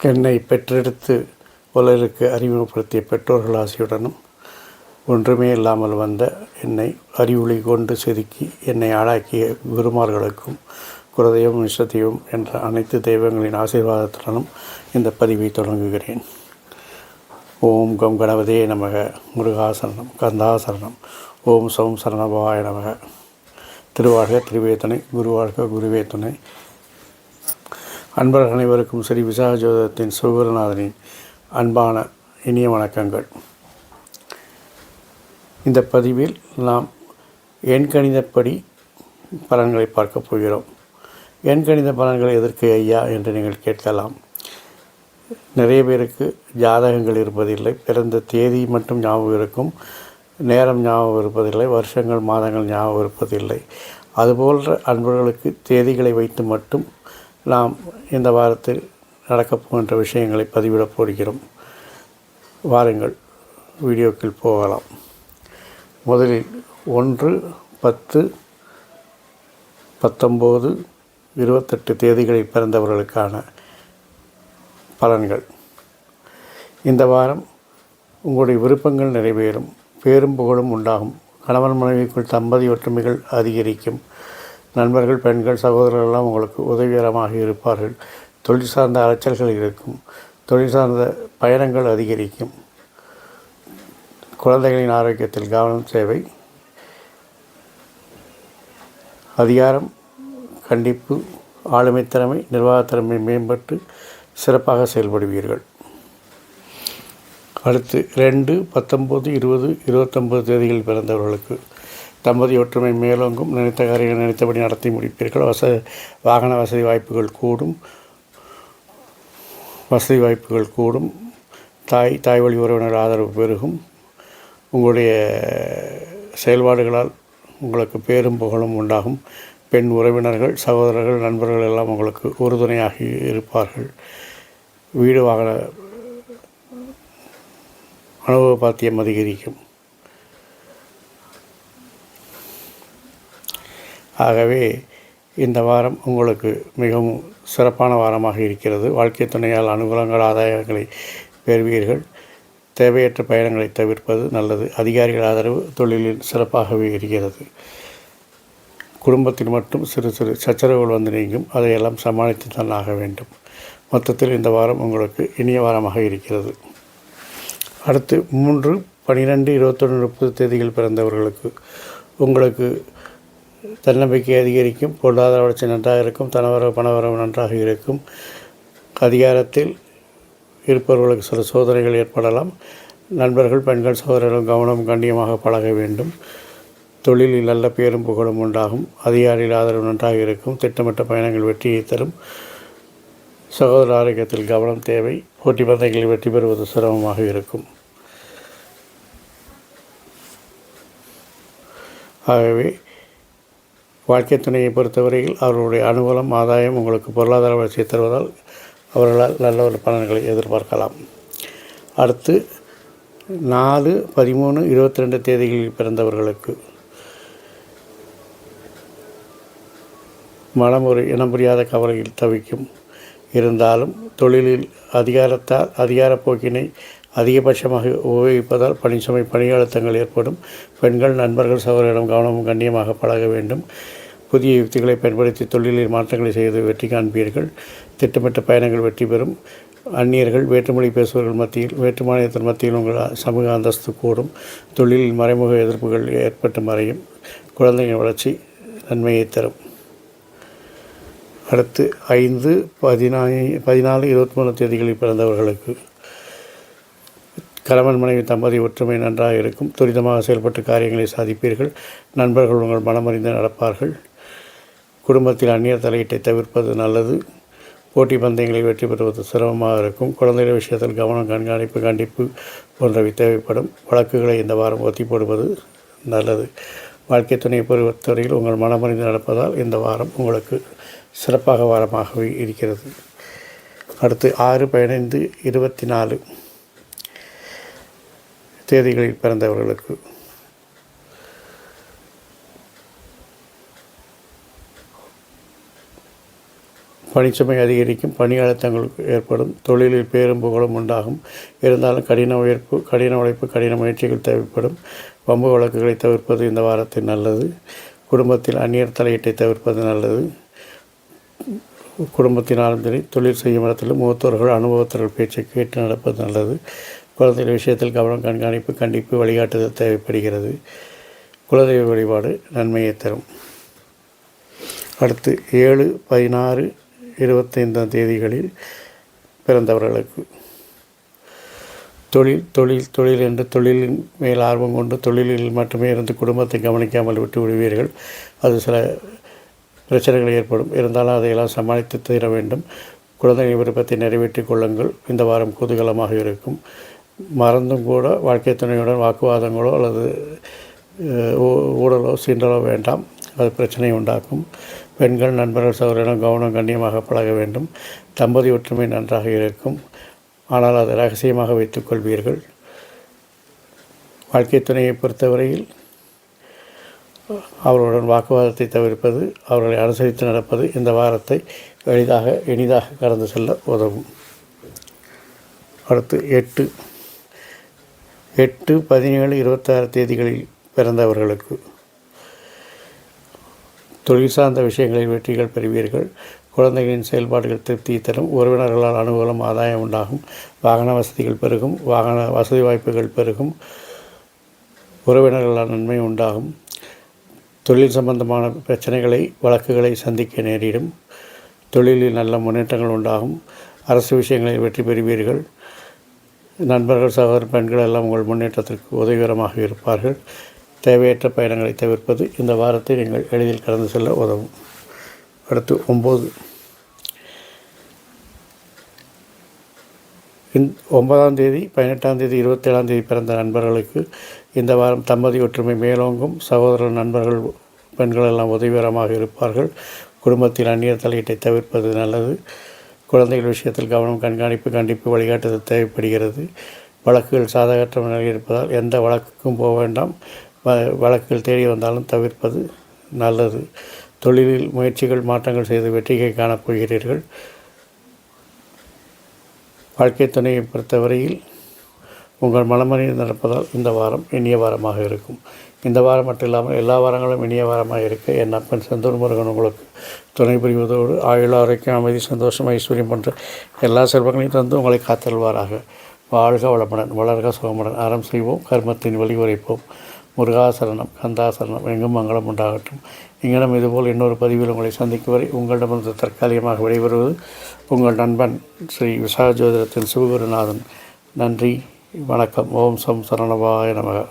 என்னை பெற்றெடுத்து உலகிற்கு அறிமுகப்படுத்திய பெற்றோர்கள் ஆசையுடனும் ஒன்றுமே இல்லாமல் வந்த என்னை அறிவுளி கொண்டு செதுக்கி என்னை ஆளாக்கிய குருமார்களுக்கும் குலதெய்வம் இஷ்டதெய்வம் என்ற அனைத்து தெய்வங்களின் ஆசீர்வாதத்துடனும் இந்த பதிவை தொடங்குகிறேன். ஓம் கம் கணபதே நமக. முருகாசரணம் கந்தாசரணம். ஓம் சோம் சரணபாய நமக. திருவாழ்க திருவேத்தனை குருவாழ்க குருவே துணை அன்பர்கள் அனைவருக்கும் ஸ்ரீ விசாகஜோதத்தின் சிவகுருநாதனின் அன்பான இனிய வணக்கங்கள். இந்த பதிவில் நாம் எண்கணிதப்படி பலன்களை பார்க்கப் போகிறோம். எண்கணித பலன்கள் எதற்கு ஐயா என்று நீங்கள் கேட்கலாம். நிறைய பேருக்கு ஜாதகங்கள் இருப்பதில்லை. பிறந்த தேதி மட்டும் ஞாபகம் இருக்கும். நேரம் ஞாபகம் இருப்பதில்லை. வருஷங்கள் மாதங்கள் ஞாபகம் இருப்பதில்லை. அதுபோன்ற அன்பர்களுக்கு தேதிகளை வைத்து மட்டும் நாம் இந்த வாரத்தில் நடக்கப் போகின்ற விஷயங்களை பதிவிடப் போகிறோம் வாருங்கள் வீடியோக்கில் போகலாம். முதலில் ஒன்று பத்து பத்தொம்போது இருபத்தெட்டு தேதிகளில் பிறந்தவர்களுக்கான பலன்கள். இந்த வாரம் உங்களுடைய விருப்பங்கள் நிறைவேறும் பேரும் புகழும் உண்டாகும். கணவன் மனைவிக்குள் தம்பதி ஒற்றுமைகள் அதிகரிக்கும். நண்பர்கள் பெண்கள் சகோதரர்கள் எல்லாம் உங்களுக்கு உதவிகரமாக இருப்பார்கள். தொழில் சார்ந்த அலைச்சல்கள் இருக்கும். தொழில் சார்ந்த பயணங்கள் அதிகரிக்கும். குழந்தைகளின் ஆரோக்கியத்தில் கவனம் தேவை அதிகாரம் கண்டிப்பு ஆளுமை திறமை நிர்வாகத்திறமை மேம்பட்டு சிறப்பாக செயல்படுவீர்கள். அடுத்து ரெண்டு பத்தொம்போது இருபது இருபத்தொம்பது தேதிகளில் பிறந்தவர்களுக்கு தம்பதி ஒற்றுமை மேலோங்கும் நினைத்த காரியங்கள் நினைத்தபடி நடத்தி முடிப்பீர்கள். வச வாகன வசதி வாய்ப்புகள் கூடும். வசதி வாய்ப்புகள் கூடும். தாய் தாய் வழி உறவினர் ஆதரவு பெருகும். உங்களுடைய செயல்பாடுகளால் உங்களுக்கு பேரும் புகழும் உண்டாகும். பெண் உறவினர்கள் சகோதரர்கள் நண்பர்கள் எல்லாம் உங்களுக்கு உறுதுணையாகி இருப்பார்கள். வீடு வாகன அனுபவ பாத்தியம் அதிகரிக்கும். ஆகவே இந்த வாரம் உங்களுக்கு மிகவும் சிறப்பான வாரமாக இருக்கிறது. வாழ்க்கை துணையால் அனுகூலங்கள் ஆதாயங்களை பெறுவீர்கள். தேவையற்ற பயணங்களை தவிர்ப்பது நல்லது. அதிகாரிகள் ஆதரவு தொழிலில் சிறப்பாகவே இருக்கிறது. குடும்பத்தில் மட்டும் சிறு சிறு சச்சரவுகள் வந்து நீங்கும். அதையெல்லாம் சமாளித்து தான் ஆக வேண்டும். மொத்தத்தில் இந்த வாரம் உங்களுக்கு இனிய வாரமாக இருக்கிறது. அடுத்து மூன்று பனிரெண்டு இருபத்தொன்று முப்பது தேதிகள் பிறந்தவர்களுக்கு உங்களுக்கு தன்னம்பிக்கை அதிகரிக்கும் பொருளாதார வளர்ச்சி நன்றாக இருக்கும் தனவரவு பணவரவு நன்றாக இருக்கும். அதிகாரத்தில் இருப்பவர்களுக்கு சில சோதனைகள் ஏற்படலாம். நண்பர்கள் பெண்கள் சோதனைகளும் கவனம் கண்ணியமாக பழக வேண்டும். தொழிலில் நல்ல பேரும் புகழும் உண்டாகும். அதிகாரியில் ஆதரவு நன்றாக இருக்கும். திட்டமிட்ட பயணங்கள் வெற்றியை தரும். சகோதர ஆரோக்கியத்தில் கவனம் தேவை. போட்டி பந்தயங்களில் வெற்றி பெறுவது சிரமமாக இருக்கும். ஆகவே வாழ்க்கை துணையை பொறுத்தவரையில் அவர்களுடைய அனுகூலம் ஆதாயம் உங்களுக்கு பொருளாதார வளர்ச்சியை தருவதால் அவர்களால் நல்ல ஒரு பலன்களை எதிர்பார்க்கலாம். அடுத்து நாலு பதிமூணு இருபத்தி ரெண்டு தேதிகளில் பிறந்தவர்களுக்கு மனம் ஒரு இனம் புரியாத கவலையில் தவிக்கும் இருந்தாலும் தொழிலில் அதிகாரத்தால் அதிகாரப்போக்கினை அதிகபட்சமாக உபயோகிப்பதால் பணிச்சுமை பணி அழுத்தங்கள் ஏற்படும். பெண்கள் நண்பர்கள் சகோதரிடம் கவனமும் கண்ணியமாக பழக வேண்டும். புதிய யுக்திகளை பயன்படுத்தி தொழிலில் மாற்றங்களை செய்து வெற்றி காண்பீர்கள். திட்டமிட்ட பயணங்கள் வெற்றி பெறும். அந்நியர்கள் வேற்றுமொழி பேசுபவர்கள் மத்தியில் வேற்று மாநிலத்தின் மத்தியில் உங்கள் சமூக அந்தஸ்து கூடும். தொழிலில் மறைமுக எதிர்ப்புகள் ஏற்பட்டு மறையும். குழந்தைகள் வளர்ச்சி நன்மையை தரும். அடுத்து ஐந்து பதினாய் பதினாலு இருபத்தி மூணு தேதிகளில் பிறந்தவர்களுக்கு. கணவன் மனைவி தம்பதி ஒற்றுமை நன்றாக இருக்கும். துரிதமாக செயல்பட்டு காரியங்களை சாதிப்பீர்கள். நண்பர்கள் உங்கள் மனமறிந்து நடப்பார்கள். குடும்பத்தில் அந்நியர் தலையீட்டை தவிர்ப்பது நல்லது. போட்டி பந்தயங்களில் வெற்றி பெறுவது சிரமமாக இருக்கும். குழந்தைகள் விஷயத்தில் கவனம் கண்காணிப்பு கண்டிப்பு போன்றவை தேவைப்படும். வழக்குகளை இந்த வாரம் ஒத்தி போடுவது நல்லது. வாழ்க்கை துணையை பொறுத்தவரையில் உங்கள் மனமறிந்து நடப்பதால் இந்த வாரம் உங்களுக்கு சிறப்பாக வாரமாகவே இருக்கிறது. அடுத்து ஆறு பதினைந்து இருபத்தி நாலு தேதிகளில் பிறந்தவர்களுக்கு. பணிச்சுமை அதிகரிக்கும் பணி அழுத்தங்களுக்கு ஏற்படும் தொழிலில் பேரும் புகழும் உண்டாகும். இருந்தாலும் கடின உயர்ப்பு கடின உழைப்பு கடின முயற்சிகள் தேவைப்படும். வம்பு வழக்குகளை தவிர்ப்பது இந்த வாரத்தில் நல்லது. குடும்பத்தில் அந்நியர் தலையீட்டை தவிர்ப்பது நல்லது. குடும்பத்தினாலும் சரி தொழில் செய்யும் இடத்திலும் மூத்தவர்கள் அனுபவத்தர்கள் பேச்சை கேட்டு நடப்பது நல்லது. குழந்தைகள் விஷயத்தில் கவனம் கண்காணிப்பு கண்டிப்பு வழிகாட்டுதல் தேவைப்படுகிறது. குலதெய்வ வழிபாடு நன்மையை தரும். அடுத்து ஏழு பதினாறு இருபத்தைந்தாம் தேதிகளில் பிறந்தவர்களுக்கு. தொழில் தொழில் தொழில் என்று தொழிலின் மேல் ஆர்வம் கொண்டு தொழிலில் மட்டுமே இருந்து குடும்பத்தை கவனிக்காமல் விட்டு விடுவீர்கள். அது சில பிரச்சனைகள் ஏற்படும். இருந்தாலும் அதையெல்லாம் சமாளித்து தீர வேண்டும். குழந்தைகளின் விருப்பத்தை நிறைவேற்றிக் கொள்ளுங்கள். இந்த வாரம் குதூகலமாக இருக்கும். மறந்தும் கூட வாழ்க்கை துணையுடன் வாக்குவாதங்களோ அல்லது ஊ- ஊழலோ சீண்டலோ வேண்டாம். அது பிரச்சனை உண்டாக்கும். பெண்கள் நண்பர்கள் சகோதரிடம் கவனம் கண்ணியமாக பழக வேண்டும். தம்பதி ஒற்றுமை நன்றாக இருக்கும். ஆனால் அதை ரகசியமாக வைத்துக்கொள்வீர்கள் வாழ்க்கை துணையை பொறுத்தவரையில் அவர்களுடன் வாக்குவாதத்தை தவிர்ப்பது அவர்களை அனுசரித்து நடப்பது இந்த வாரத்தை எளிதாக எளிதாக கடந்து செல்ல உதவும். அடுத்து எட்டு. எட்டு பதினேழு இருபத்தாறு தேதிகளில் பிறந்தவர்களுக்கு. தொழில் சார்ந்த விஷயங்களில் வெற்றிகள் பெறுவீர்கள். குழந்தைகளின் செயல்பாடுகள் திருப்தி தரும். உறவினர்களால் அனுகூலம் ஆதாயம் உண்டாகும். வாகன வசதிகள் பெருகும். வாகன வசதி வாய்ப்புகள் பெருகும். உறவினர்களால் நன்மை உண்டாகும். தொழில் சம்பந்தமான பிரச்சனைகளை வழக்குகளை சந்திக்க நேரிடும். தொழிலில் நல்ல முன்னேற்றங்கள் உண்டாகும். அரசு விஷயங்களில் வெற்றி பெறுவீர்கள். நண்பர்கள் சகோதர பெண்கள் எல்லாம் உங்கள் முன்னேற்றத்திற்கு உதவிகரமாக இருப்பார்கள். தேவையற்ற பயணங்களை தவிர்ப்பது இந்த வாரத்தை நீங்கள் எளிதில் கடந்து செல்ல உதவும். அடுத்து ஒம்பது. இந் ஒன்பதாம் தேதி பதினெட்டாம் தேதி இருபத்தேழாம் தேதி பிறந்த நண்பர்களுக்கு இந்த வாரம் தம்பதி ஒற்றுமை மேலோங்கும் சகோதர நண்பர்கள் பெண்கள் எல்லாம் உதவிகரமாக இருப்பார்கள். குடும்பத்தில் அந்நியர் தலையீட்டை தவிர்ப்பது நல்லது. குழந்தைகள் விஷயத்தில் கவனம் கண்காணிப்பு கண்டிப்பு வழிகாட்டுதல் தேவைப்படுகிறது. வழக்குகள் சாதகற்ற நிலையில் இருப்பதால் எந்த வழக்குக்கும் போக வேண்டாம். வ- வழக்குகள் தேடி வந்தாலும் தவிர்ப்பது நல்லது. தொழிலில் முயற்சிகள் மாற்றங்கள் செய்து வெற்றியை காணப்போகிறீர்கள் வாழ்க்கை துணையை பொறுத்தவரையில் உங்கள் மனமணி நடப்பதால் இந்த வாரம் இனிய வாரமாக இருக்கும். இந்த வாரம் மட்டும் இல்லாமல் எல்லா வாரங்களும் இனிய வாரமாக இருக்க என் அப்பன் செந்தூர் முருகன் உங்களுக்கு துணை புரிவதோடு ஆயுள் ஆரோக்கியம் அமைதி சந்தோஷம் ஐஸ்வர்யம் போன்ற எல்லா செல்வங்களையும் தந்து உங்களை காத்தல்வாராக வாழ்க வளமுடன் வளர்க சுகமுடன் அறம் செய்வோம் கர்மத்தின் வழி உரைப்போம். முருகாசரணம் கந்தாசரணம் எங்கும் மங்களம் உண்டாகட்டும். இங்கனம் இதுபோல் இன்னொரு பதிவில் உங்களை சந்திக்கும் வரை உங்களிடமிருந்து தற்காலிகமாக விடைபெறுவது உங்கள் நண்பன் ஸ்ரீ விசாக ஜோதிடத்தின் சிவகுருநாதன். நன்றி வணக்கம். ஓம் சம் சரணவாய நமக.